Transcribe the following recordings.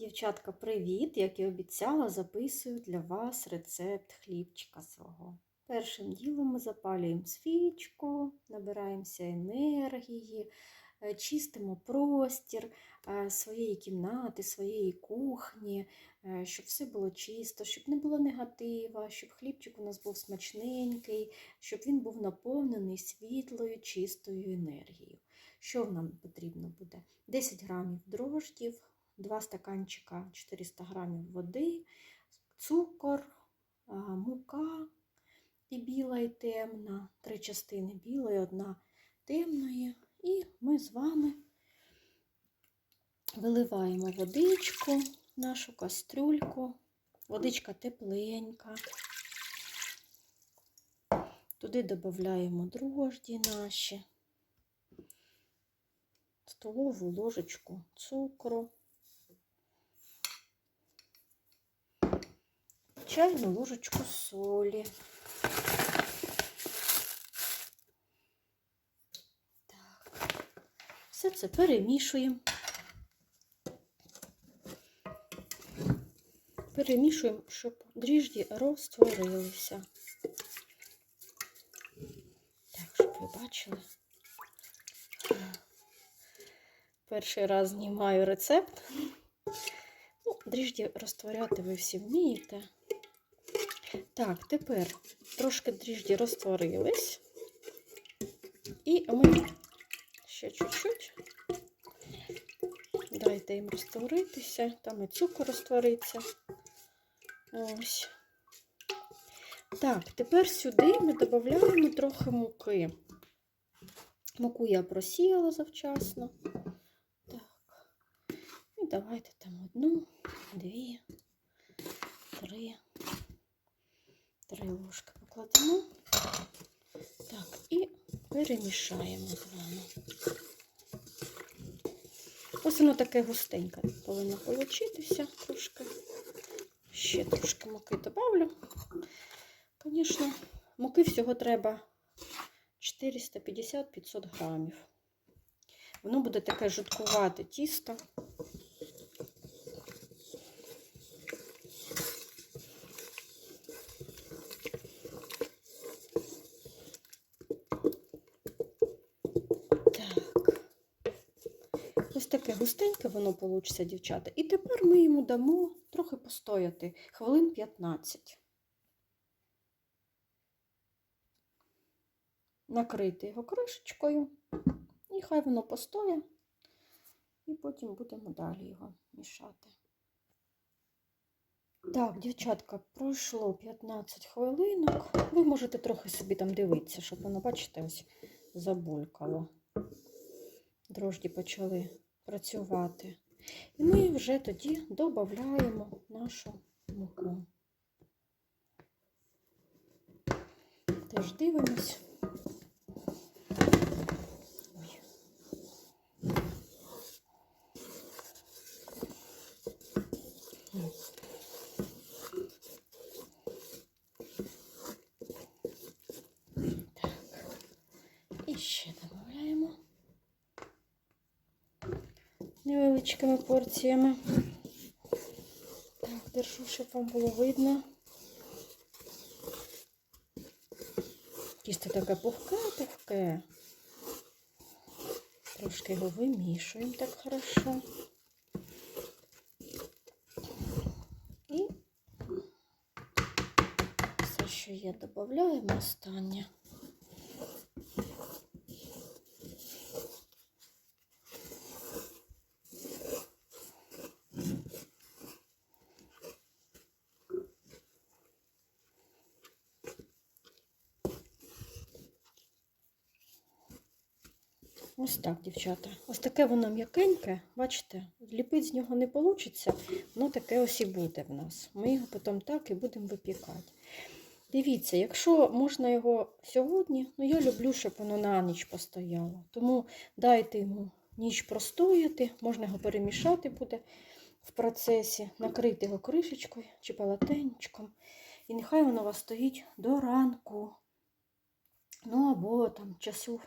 Дівчатка, привіт! Як і обіцяла, записую для вас рецепт хлібчика свого. Першим ділом ми запалюємо свічку, набираємося енергії, е, чистимо простір е, своєї кімнати, своєї кухні, е, щоб все було чисто, щоб не було негатива, щоб хлібчик у нас був смачненький, щоб він був наповнений світлою, чистою енергією. Що нам потрібно буде? 10 грамів дрождів, 2 стаканчика 400 грамів води, цукор, мука і біла, і темна, три частини білої, одна темної. І ми з вами виливаємо водичку в нашу кастрюльку. Водичка тепленька. Туди додаємо дрожді наші, столову ложечку цукру. Чайну ложечку солі. Так. Все це перемішуємо. Перемішуємо, щоб дріжджі розтворилися. Так, щоб ви бачили. Перший раз знімаю рецепт. Ну, дріжджі розтворяти ви всі вмієте. Так, тепер трошки дріжджі розтворились. І ми ще чуть-чуть дайте їм розтворитися, там і цукор розтвориться. Ось. Так, тепер сюди ми додаємо трохи муки. Муку я просіяла завчасно. Так. І давайте там одну, дві, три. Три ложки покладемо. Так, і перемішаємо з вами. Ось воно таке густеньке повинно получитися трошки. Ще трошки муки добавлю. Звісно, муки всього треба 450-500 грамів. Воно буде таке жидкувате тісто. Таке густеньке воно вийде, дівчата. І тепер ми йому дамо трохи постояти, хвилин 15. Накрити його кришечкою, і хай воно постоє, і потім будемо далі його мішати. Так, дівчатка, пройшло 15 хвилинок. Ви можете трохи собі там дивитися, щоб воно, бачите, ось забулькало. Дрожді почали працювати. І ми вже тоді додаємо нашу муку. Теж дивимось. Ой. Так. І ще додаємо невеличкими порціями. Так, держу, щоб вам було видно. Тісто таке пухке-пухке. Трошки його вимішуємо так хорошо. І все, що є, додаємо останнє. Ось так, дівчата. Ось таке воно м'якеньке, бачите, ліпити з нього не вийде, воно таке ось і буде в нас. Ми його потім так і будемо випікати. Дивіться, якщо можна його сьогодні, ну я люблю, щоб воно на ніч постояло. Тому дайте йому ніч простояти, можна його перемішати буде в процесі, накрити його кришечкою чи полотенечком. І нехай воно у вас стоїть до ранку. Ну або там часу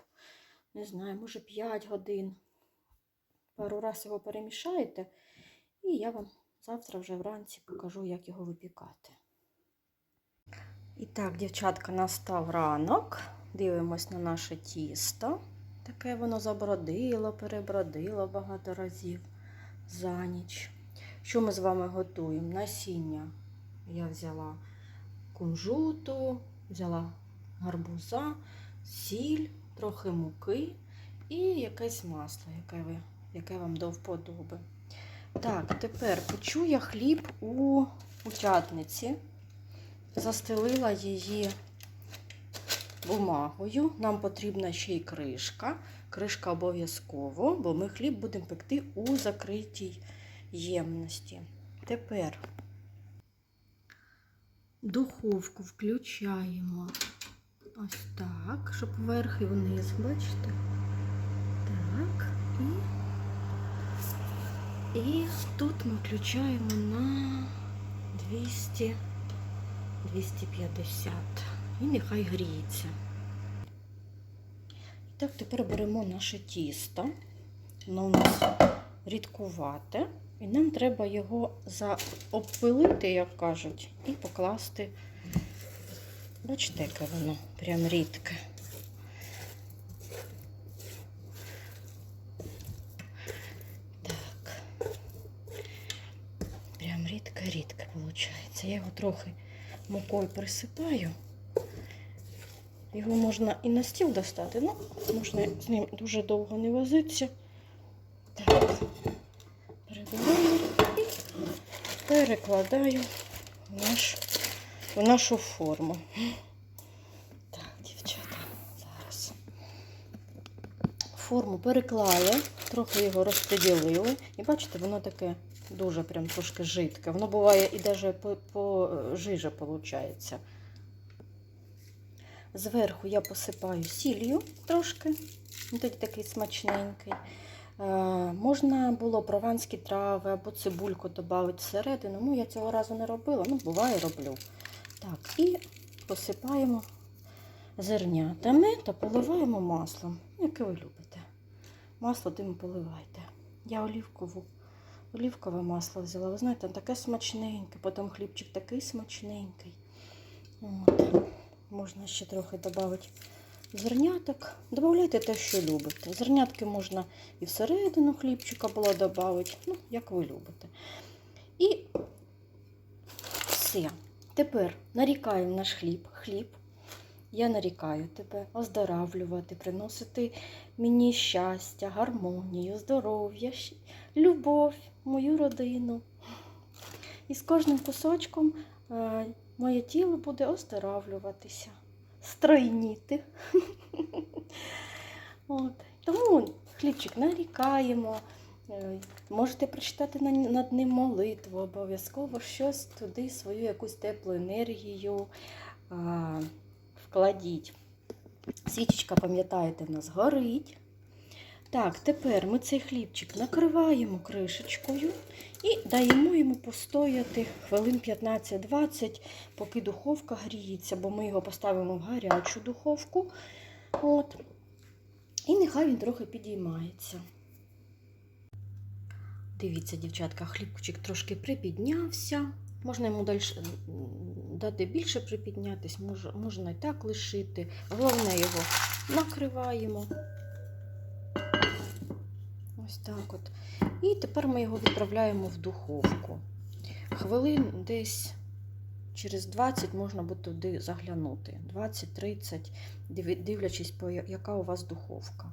не знаю, може 5 годин. Пару раз його перемішаєте, і я вам Завтра вже вранці покажу, як його випікати. І так, дівчатка, настав ранок. Дивимось на наше тісто. Таке воно забродило, перебродило багато разів за ніч. Що ми з вами готуємо? Насіння я взяла кунжуту, взяла гарбуза, сіль, трохи муки і якесь масло, яке, ви, яке вам до вподоби. Так, тепер печу я хліб у утятниці. Застелила її бумагою. Нам потрібна ще й кришка. Кришка обов'язково, бо ми хліб будемо пекти у закритій ємності. Тепер духовку включаємо ось так, щоб вверх і вниз, бачите? Так, і, і тут ми включаємо на 200 250. І нехай гріється. Так, тепер беремо наше тісто. Воно у нас рідкувате. І нам треба його заобпилити, як кажуть, і покласти. Бачите, яке воно прям рідке. Так. Прям рідке-рідке виходить. Я його трохи мукою присипаю. Його можна і на стіл достати, ну, можна з ним дуже довго не возитися. Так, перебираю і перекладаю в, наш, в нашу форму. Так, дівчата, зараз. Форму переклали, трохи його розподілили. І бачите, воно таке дуже прям трошки жидке. Воно буває і навіть по, по жиже виходить. Зверху я посипаю сіллю трошки, тоді такий смачненький. Е, можна було прованські трави або цибульку додати всередину. Ну, я цього разу не робила, ну, буває, роблю. Так, і посипаємо зернятами та поливаємо маслом, яке ви любите. Масло тим поливайте. Я олівкову, олівкове масло взяла. Ви знаєте, таке смачненьке, потім хлібчик такий смачненький. От. Можна ще трохи додати зерняток. Додавайте те, що любите. Зернятки можна і всередину хлібчика було додати, ну, як ви любите. І все. Тепер нарікаємо наш хліб. Хліб. Я нарікаю тебе оздоравлювати, приносити мені щастя, гармонію, здоров'я, любов, мою родину. І з кожним кусочком е, моє тіло буде оздоравлюватися, стройніти. Тому хлібчик нарікаємо. Можете прочитати над ним молитву, обов'язково щось туди, свою якусь теплу енергію а, вкладіть. Свічечка, пам'ятаєте, в нас горить. Так, тепер ми цей хлібчик накриваємо кришечкою і даємо йому постояти хвилин 15-20, поки духовка гріється, бо ми його поставимо в гарячу духовку. От. І нехай він трохи підіймається. Дивіться, дівчатка, хлібчик трошки припіднявся. Можна йому далі дати більше припіднятись, мож- можна і так лишити. Головне його накриваємо. Ось так от. І тепер ми його відправляємо в духовку. Хвилин десь через 20 можна буде туди заглянути. 20-30, дивлячись, яка у вас духовка.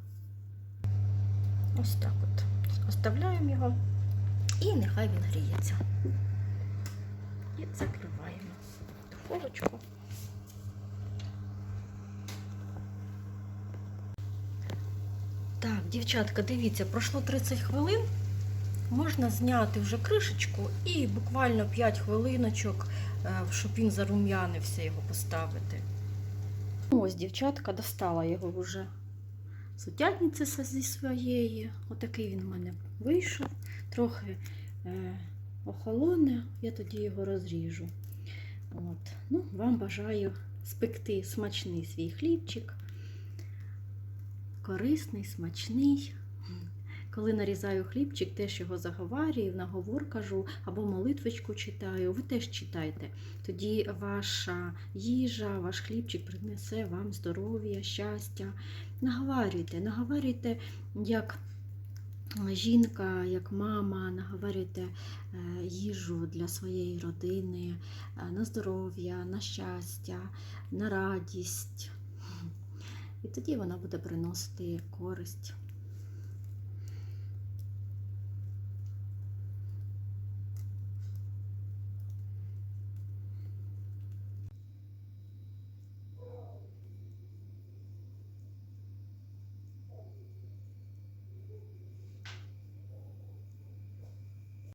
Ось так от. Оставляємо його і нехай він гріється. І закриваємо духовочку. Так, дівчатка, дивіться, пройшло 30 хвилин. Можна зняти вже кришечку і буквально 5 хвилиночок, е, щоб він зарум'янився, його поставити. Ось, дівчатка, достала його вже со- зі своєї. Отакий він у мене вийшов. Трохи е, охолоне, я тоді його розріжу. От. Ну, вам бажаю спекти смачний свій хлібчик. Корисний, смачний. Коли нарізаю хлібчик, теж його заговарюю, наговор кажу або молитвочку читаю, ви теж читайте. Тоді ваша їжа, ваш хлібчик принесе вам здоров'я, щастя. Наговарюйте, наговарюйте, як жінка, як мама, наговарюйте е, їжу для своєї родини, е, на здоров'я, на щастя, на радість. І тоді вона буде приносити користь